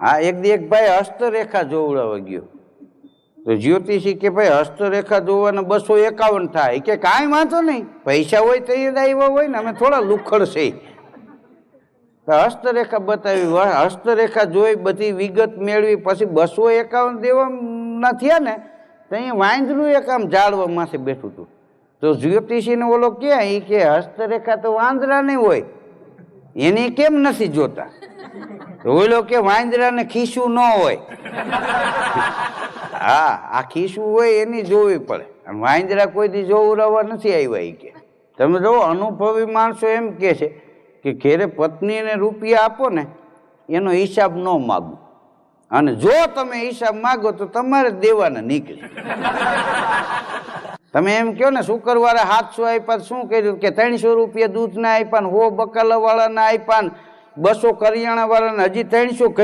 હા એક દી એક ભાઈ હસ્તરેખા જોવડાવવા ગયો. તો જ્યોતિષી કે ભાઈ હસ્તરેખા જોવાના બસો એકાવન થાય. કે કાંઈ વાંધો નહીં. પૈસા હોય તો આવ્યા હોય ને, અમે થોડા લુખડ છે. હસ્તરેખા બતાવી હસ્તરેખા જોઈ બધી વિગત મેળવી, પછી બસો એકાવન દેવા થયા ને, તો અહીંયા વાંદરું એક આમ ઝાડવા માથે બેઠું હતું. તો જ્યોતિષીને ઓલો ક્યાં એ કે હસ્તરેખા તો વાંદરા નહીં હોય. એની કેમ નથી જોતા? ઓલો કે વાંદરાને ખીસું ન હોય. હા, આ ખીસું હોય એની જોવી પડે. વાંદરા કોઈ દી રવા નથી આવ્યા એ કે. તમે જો અનુભવી માણસો એમ કે છે કે ઘેરે પત્નીને રૂપિયા આપો ને, એનો હિસાબ ન માગો. અને જો તમે હિસાબ માગો તો તમારે દેવાને નીકળે. તમે એમ કહો ને, શુક્રવારે સાતસો આપ્યા શું કર્યું? કે ત્રણસો રૂપિયા દૂધના આપ્યા હો, બકાલાવાળાના આપ્યા બસો કરિયાણાવાળાને હજી ત્રણસો